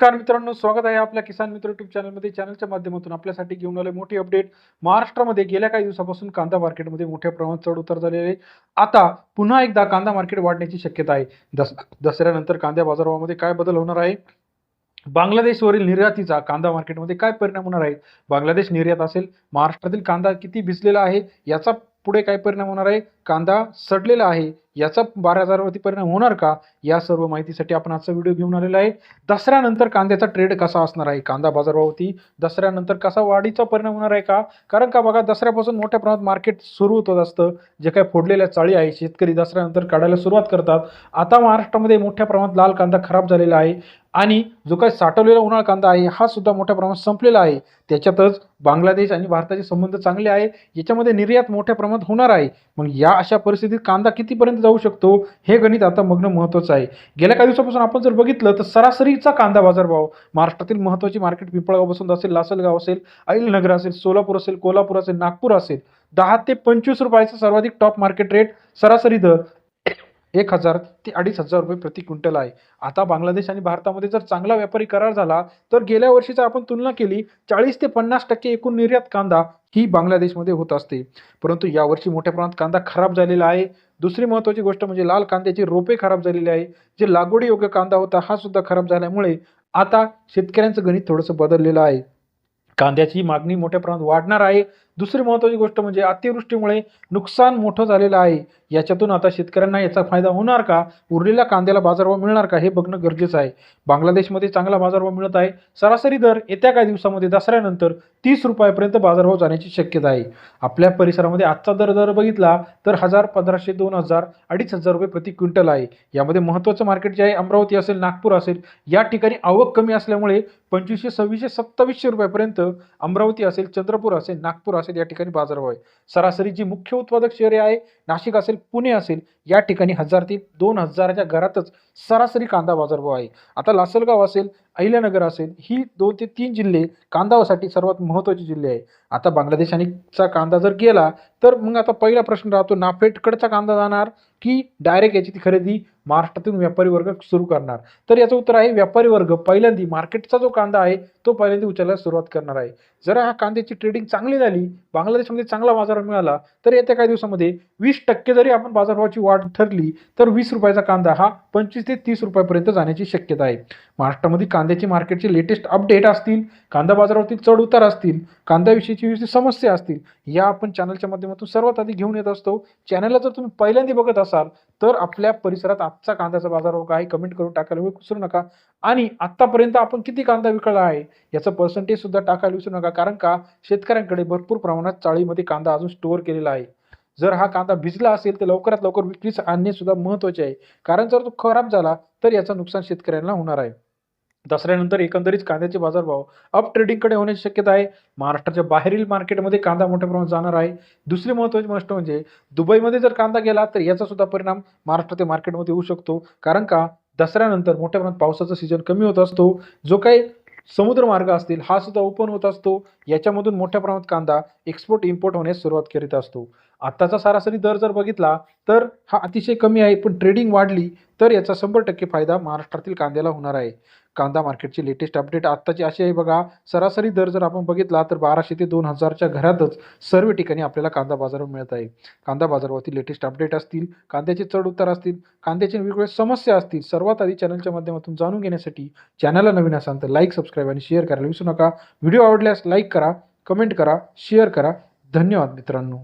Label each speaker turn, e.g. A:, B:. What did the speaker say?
A: नमस्कार मित्रांनो स्वागत आहे आपल्या किसान मित्र युट्यूब चॅनलमध्ये चॅनलच्या माध्यमातून आपल्यासाठी घेऊन आले मोठी अपडेट महाराष्ट्रामध्ये गेल्या काही दिवसापासून कांदा मार्केटमध्ये मोठ्या प्रमाणात चढ उतार झालेले आहे. आता पुन्हा एकदा कांदा मार्केट वाढण्याची शक्यता आहे. दस दसऱ्यानंतर कांद्या बाजारभावामध्ये काय बदल होणार आहे? बांगलादेशवरील निर्यातीचा कांदा मार्केटमध्ये काय परिणाम होणार आहे? बांगलादेश निर्यात असेल महाराष्ट्रातील कांदा किती भिजलेला आहे? याचा पुढे काय परिणाम होणार आहे? कांदा सडलेला आहे याचा बाजारावरती परिणाम होणार का? या सर्व माहितीसाठी आपण आजचा व्हिडिओ घेऊन आलेला आहे. दसऱ्यानंतर कांद्याचा ट्रेड कसा असणार आहे? कांदा बाजारावरती दसऱ्यानंतर कसा वाढीचा परिणाम होणार आहे का? कारण का बघा दसऱ्यापासून मोठ्या प्रमाणात मार्केट सुरू होत असतं. जे काही फोडलेल्या चाळी आहे शेतकरी दसऱ्यानंतर काढायला सुरुवात करतात. आता महाराष्ट्रामध्ये मोठ्या प्रमाणात लाल कांदा खराब झालेला आहे आणि जो काही साठवलेला उन्हाळ कांदा आहे हा सुद्धा मोठ्या प्रमाणात संपलेला आहे. त्याच्यातच बांगलादेश आणि भारताचे संबंध चांगले आहे. याच्यामध्ये निर्यात मोठ्या प्रमाणात होणार आहे. मग या अशा परिस्थितीत कांदा कितीपर्यंत जाऊ शकतो हे गणित आता बघणं महत्त्वाचं आहे. गेल्या काही दिवसापासून आपण जर बघितलं तर सरासरीचा कांदा बाजारभाव महाराष्ट्रातील महत्त्वाची मार्केट पिंपळगाव बसून असेल लासलगाव असेल अहिलनगर असेल सोलापूर असेल कोल्हापूर असेल नागपूर असेल दहा ते पंचवीस रुपयाचा सर्वाधिक टॉप मार्केट रेट सरासरी दर. एक हजार ते अडीच हजार रुपये प्रति क्विंटल आहे. आता बांगलादेश आणि भारतामध्ये जर चांगला व्यापारी करार झाला तर गेल्या वर्षीचा आपण तुलना केली चाळीस ते पन्नास टक्के एकूण निर्यात कांदा ही बांगलादेशमध्ये होत असते. परंतु यावर्षी मोठ्या प्रमाणात कांदा खराब झालेला आहे. दुसरी महत्त्वाची गोष्ट म्हणजे लाल कांद्याची रोपे खराब झालेली आहे. जे लागवडी योग्य कांदा होता हा सुद्धा खराब झाल्यामुळे आता शेतकऱ्यांचं गणित थोडंसं बदललेलं आहे. कांद्याची मागणी मोठ्या प्रमाणात वाढणार आहे. दुसरी महत्त्वाची गोष्ट म्हणजे अतिवृष्टीमुळे नुकसान मोठं झालेलं आहे. याच्यातून आता शेतकऱ्यांना याचा फायदा होणार का? उरलेल्या कांद्याला बाजारभाव मिळणार का? हे बघणं गरजेचं आहे. बांगलादेशमध्ये चांगला बाजारभाव मिळत आहे. सरासरी दर येत्या काही दिवसामध्ये दसऱ्यानंतर तीस रुपयापर्यंत बाजारभाव जाण्याची शक्यता आहे. आपल्या परिसरामध्ये आजचा दर दर बघितला तर हजार पंधराशे दोन हजार अडीच हजार रुपये प्रति क्विंटल आहे. यामध्ये महत्त्वाचं मार्केट जे आहे अमरावती असेल नागपूर असेल या ठिकाणी आवक कमी असल्यामुळे पंचवीसशे सव्वीसशे सत्तावीसशे रुपयापर्यंत अमरावती असेल चंद्रपूर असेल नागपूर असेल या ठिकाणी बाजारभाव आहे सरासरी जी मुख्य उत्पादक शहरे आहे नाशिक असेल पुणे असेल या ठिकाणी हजार ते दोन हजाराच्या घरातच सरासरी कांदा बाजारभाव आहे. आता लासलगाव असेल अहिल्यानगर असेल ही दोन ते तीन जिल्हे कांदासाठी सर्वात महत्त्वाचे जिल्हे आहे. आता बांगलादेश आणिचा कांदा जर गेला तर मग आता पहिला प्रश्न राहतो नाफेडकडचा कांदा जाणार की डायरेक्ट याची ती खरेदी महाराष्ट्रातून व्यापारी वर्ग सुरू करणार. तर याचं उत्तर आहे व्यापारी वर्ग. पहिल्यांदी मार्केटचा जो कांदा आहे तो पहिल्यांदा उचलायला सुरुवात करणार आहे. जर हा कांद्याची ट्रेडिंग चांगली झाली बांगलादेशमध्ये चांगला बाजार मिळाला तर येत्या काही दिवसामध्ये वीस टक्के जरी आपण बाजारभावाची वाढ ठरली तर वीस रुपयाचा कांदा हा पंचवीस ते तीस रुपयापर्यंत जाण्याची शक्यता आहे. महाराष्ट्रामध्ये कांद्याची मार्केटचे लेटेस्ट अपडेट असतील कांदा बाजारावरती चढ उतार असतील कांद्याविषयीची विविध समस्या असतील या आपण चॅनलच्या माध्यमातून सर्वात आधी घेऊन येत असतो. चॅनलला जर तुम्ही पहिल्यांदा बघत असाल तर आपल्या परिसरात आजचा कांद्याचा बाजारभाव काय? कमेंट करून टाकायला विसरू नका. आणि आत्तापर्यंत आपण किती कांदा विकला आहे? याचं पर्सेंटेज सुद्धा टाकायला विसरू नका. कारण का? शेतकऱ्यांकडे भरपूर प्रमाणात चाळीमध्ये कांदा अजून स्टोअर केलेला आहे. जर हा कांदा भिजला असेल तर लवकरात लवकर विक्रीस आणणे सुद्धा महत्त्वाचे आहे. कारण जर तो खराब झाला तर याचं नुकसान शेतकऱ्यांना होणार आहे. दसऱ्यानंतर एकंदरीत कांद्याचे बाजारभाव अप ट्रेडिंगकडे होण्याची शक्यता आहे. महाराष्ट्राच्या बाहेरील मार्केटमध्ये कांदा मोठ्या प्रमाणात जाणार आहे. दुसरी महत्त्वाची गोष्ट म्हणजे दुबईमध्ये जर कांदा गेला तर याचा सुद्धा परिणाम महाराष्ट्राच्या मार्केटमध्ये होऊ शकतो. कारण का? दसऱ्यानंतर मोठ्या प्रमाणात पावसाचा सीझन कमी होत असतो. जो काही समुद्र मार्ग असतील हा सुद्धा ओपन होत असतो. याच्यामधून मोठ्या प्रमाणात कांदा एक्सपोर्ट इम्पोर्ट होण्यास सुरुवात करीत असतो. आत्ताचा सरासरी दर जर बघितला तर हा अतिशय कमी आहे पण ट्रेडिंग वाढली तर याचा शंभर टक्के फायदा महाराष्ट्रातील कांद्याला होणार आहे. कांदा मार्केटची लेटेस्ट अपडेट आत्ताची अशी आहे बघा. सरासरी दर जर आपण बघितला तर बाराशे ते दोन हजारच्या घरातच सर्व ठिकाणी आपल्याला कांदा बाजारावर मिळत आहे. कांदा बाजारावरती लेटेस्ट अपडेट असतील कांद्याचे चढ उतार असतील कांद्याचे वेगवेगळ्या समस्या असतील सर्वात आधी चॅनलच्या माध्यमातून जाणून घेण्यासाठी चॅनलला नवीन असाल तर लाईक सबस्क्राईब आणि शेअर करायला विसरू नका. व्हिडिओ आवडल्यास लाईक करा कमेंट करा शेअर करा. धन्यवाद मित्रांनो.